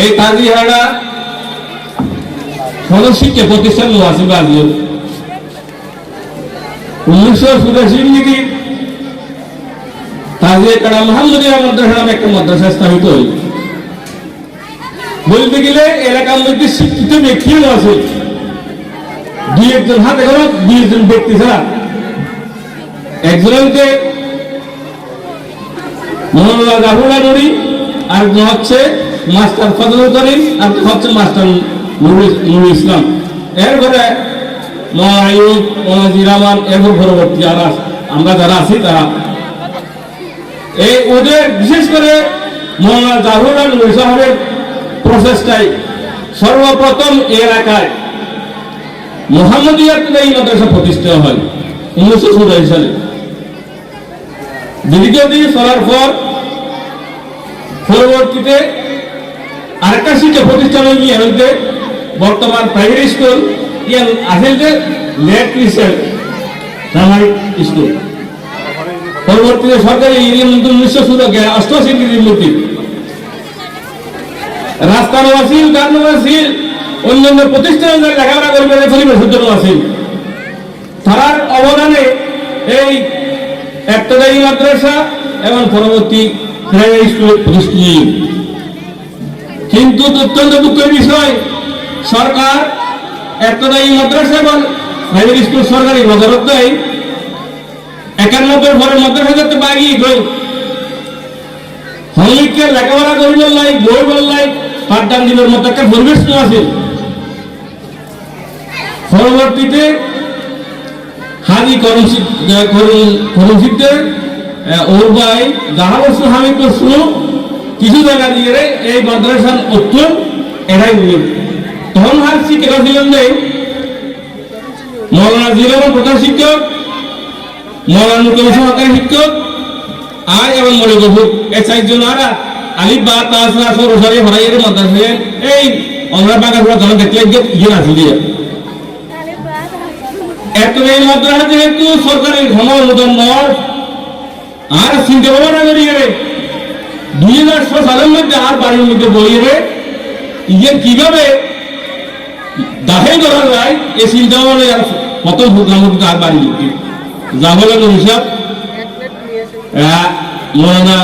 এই কাজিহাড়া সদস্যকে প্রতিষ্ঠান ওয়াসিব আজিও উনিশশো চুরাশি থেকে তাজিয়া কাড়া মোহাম্মদিয়া মাদ্রাসা নামে একটা মাদ্রাসা স্থাপিত হই বলতে গেলে এলাকার মধ্যে শিক্ষিত ব্যক্তিও আছে। দুই একজন হাতে গোনা দুই একজন ব্যক্তি ছাড়া। একজনকে মোহাম্মদ রাহুলা আর একজন হচ্ছে মাস্টার ফজলুল করিম আর হচ্ছে মাস্টার নুরুল ইসলাম। এরপরে মহায়ুব রহমান এরপর পরবর্তী যারা আমরা যারা আছি তারা। এই ওদের বিশেষ করে মৌলানা জাহুর নুরুল সাহেবের প্রসেসটাই সর্বপ্রথম এলাকায় মোহাম্মদিয়াতে এই মাদ্রাসা প্রতিষ্ঠা হয়, উনিশশো চুরাশি সালে। দীর্ঘদিন চলার পর পরবর্তীতে আরেকটা শিক্ষা প্রতিষ্ঠান গিয়ে হইতে বর্তমান প্রাইমারি স্কুল, ইয়ান আছে যে লেট রিসেন্ট প্রাইমারি স্কুল। পরবর্তীতে সরকারি ইলিম উনিশশো ষোলো অষ্টআশি মূর্তি রাস্তার ওয়াসিল গান ওয়াসিল অন্যান্য প্রতিষ্ঠানে যারা লেখাপড়া করবে পরিবেশের জন্য আসিল তারার অবদানে এই একটাদায়ী মাদ্রাসা এবং পরবর্তী প্রাইমারি স্কুল প্রতিষ্ঠিত কিন্তু অত্যন্ত দুঃখের বিষয়। সরকার একটাদায়ী মাদ্রাসা এবং প্রাইমারি স্কুল সরকারি নজরত দেয়। একানব্বই পরে মাদ্রাসা যাতে বাগি গই হলিকে লেখাপড়া করিল লাই বই বললাই, পাঠদান দিনের মতো একটা পরিবেশ তো আছে। পরবর্তীতে হাজি করম করমসিদ্ধে ওর ভাই যাহা বস্তু হামি করছিল কিছু জায়গা দিয়ে এই মাদ্রাসার উত্তর এরাই নিয়ে তখন হার শিক্ষক ছিলেন যে, মৌলানা জিলার প্রধান শিক্ষক, মৌলানা শিক্ষক আয় এবং মনে গভুর এই চারজন আর আলিফ বা তাসরা সরসারি হরাইয়ের মাদ্রাসা এই আমরা বাগান জন দেখলে ইয়ে না দিয়ে এত এই মাদ্রাসা যেহেতু সরকারের ঘন অনুদান নয়, আর চিন্তা ভাবনা দুই হাজার সালের মধ্যে আর বাড়ির মধ্যে বই রে ইয়ে কীভাবে দাহে করা যায় এই চিন্তা আর প্রথম প্রোগ্রাম মধ্যে আর বাড়ির মধ্যে। যা বলেন হিসাব মৌলানা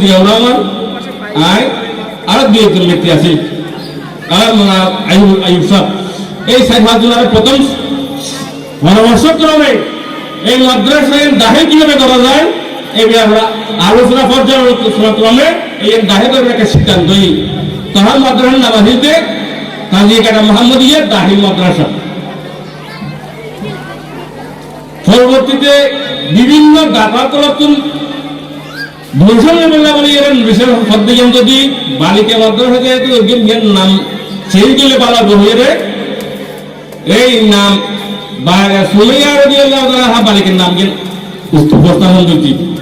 জিয়াউর রহমান। আয়, আর দুই একজন ব্যক্তি আছে। আর সাহ। এই সাহেব হাজুলার প্রথম পরামর্শক্রমে এই মাদ্রাসায় দাহে কীভাবে করা যায়? এই আমরা আলোচনা পর্যালোচনাক্রমে এই দাহে করার একটা সিদ্ধান্ত তখন মাদ্রাসার নাম আসিতে কাজী কাটা মোহাম্মদিয়া দাহি মাদ্রাসা। পরবর্তীতে বিভিন্ন ডাটা তলাতুল ভূষণ বলা বলি বিশেষ পদ্ধতি যদি বালিকা মাদ্রাসা যেহেতু এর নাম চেঞ্জ করলে পালা বহিরে। এই নাম বালিকার নাম গেল উপস্থাপন করছি।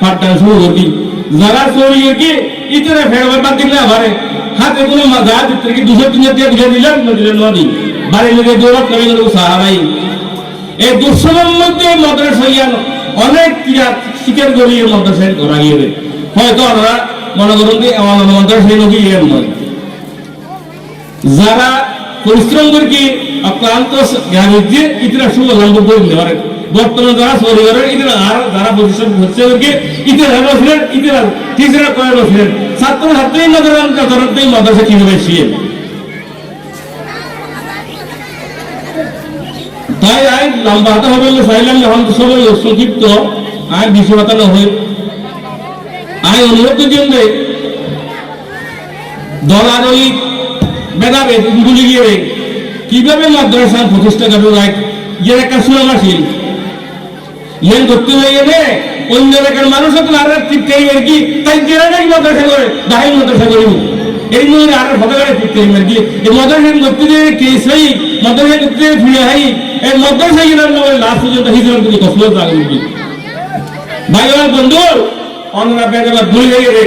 পাঠদান শুরু করি যারা চলি কি? ইতরে ফেরবার বাদ দিলে আবারে হাতে কোনো মাজা দিতে কি দুশো তিন হাজার টাকা দিলাম দিলেন নদী। বাড়ি লোকে দৌড়াত নবী লোক সাহারাই এই দুঃসময়ের মধ্যে মাদ্রাসা ইয়ান অনেক ক্রিয়া শিকার করি মাদ্রাসায় করা গিয়ে হয়তো আমরা মনে করুন যে আমার মাদ্রাসায় নদী ইয়ের নয়। যারা পরিশ্রম করে কি অক্লান্ত জ্ঞানের যে ইতিরা সুবলম্ব করে দিতে পারে বর্তমানে যারা সৌদি করে ইতিরা আর যারা পরিশ্রম হচ্ছে কি ইতিরা বসলেন ইতিরা টিচারা করে বসলেন ছাত্র ছাত্রী নজরান যথার্থই মাদ্রাসা কীভাবে শিয়ে তাই আই লম্বা হাতে হবে চাইলাম, যখন সবাই সংক্ষিপ্ত, আই বিশ হাতানো হয়ে। আই অনুরোধ জন্য দলাদলি ভেদাভেদ গুলি গিয়ে কীভাবে মাদ্রাসা প্রতিষ্ঠা করবে লাইক ইয়ের একটা সুনাম আছিল ইয়েন করতে হয়ে গেলে অন্য এলাকার মানুষ তো আর টাইম আর কি? তাই নাকি মাদ্রাসা করে দাহি মাদ্রাসা করিব। এই নয় আর ভদগাড়ে ফিরতে মানে কি? এই মদরসা নক্তিতে কেস হই মদরসা নক্তিতে ফিরে হই? এই মদরসা গিলার নয় লাস্ট পর্যন্ত হিজরত করে কসলো জাগে উঠবি ভাই আমার বন্ধু অন্যরা বেদবা ভুল হয়ে রে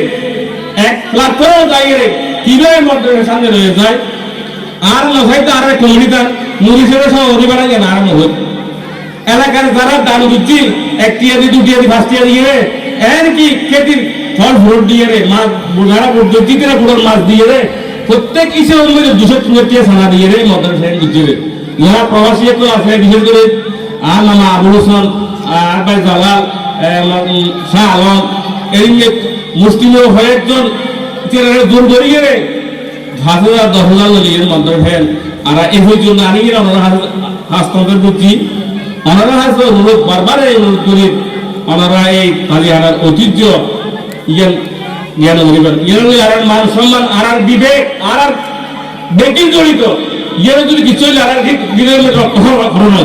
এক প্ল্যাটফর্ম রে কীভাবে মদরসা সামনে রয়ে যায়? আর নসাই তো আর কমিউনিটার মুরিশের সব অধিবার গেল আর নহত এলাকার যারা দান দিচ্ছি একটি আদি দুটি আদি ফার্স্ট ইয়ার দিয়ে এর কি খেতির ফল ফ্রুট দিয়ে রে মাছ বুড়ারা পদ্ধতিতে পুরো মাছ দিয়ে রে প্রত্যেক ইসে অনুযায়ী দুশো চুয়াত্তর সানা দিয়ে রে মদর ফ্রেন্ড দিচ্ছে রে ইহা প্রবাসী একটু আছে বিশেষ করে আর নামা আবুল হোসেন আর ভাই জালাল শাহ আলম এই মুসলিম হয়ে একজন দূর করিয়ে রে পাঁচ হাজার দশ হাজার লিগের মন্ত্র ফেল আর এই জন্য আনি গিয়ে ওনারা হাসপাতাল বুঝছি ওনারা হাস অনুরোধ বারবার এই অনুরোধ করি, ওনারা এই কালিয়ানার ঐতিহ্য, ইয়ান জ্ঞান করিবেন ইয়ান আর মান সম্মান আর আর বিবেক আর আর বেকিং জড়িত। ইয়ান যদি কিছু হইলে আর আর দিনের ঘটনা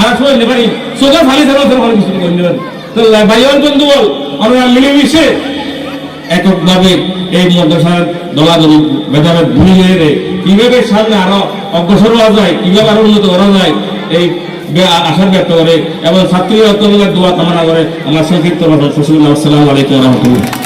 আর সময় নেবারি সোজা ফালি থাকা ভালো কিছু করে নেবেন তো ভাইয়ার বন্ধু বল আমরা মিলেমিশে এককভাবে এই মাদ্রাসার দলাদলি ভেদাভেদ ভুলে রে কীভাবে সামনে আরও অগ্রসর হওয়া যায়, কীভাবে আরও উন্নত করা যায়, এই আশা ব্যক্ত করে এবং ছাত্রী দোয়া কামনা করে আমার সংক্ষিপ্ত আসসালামু আলাইকুম রহমতুল্লাহ।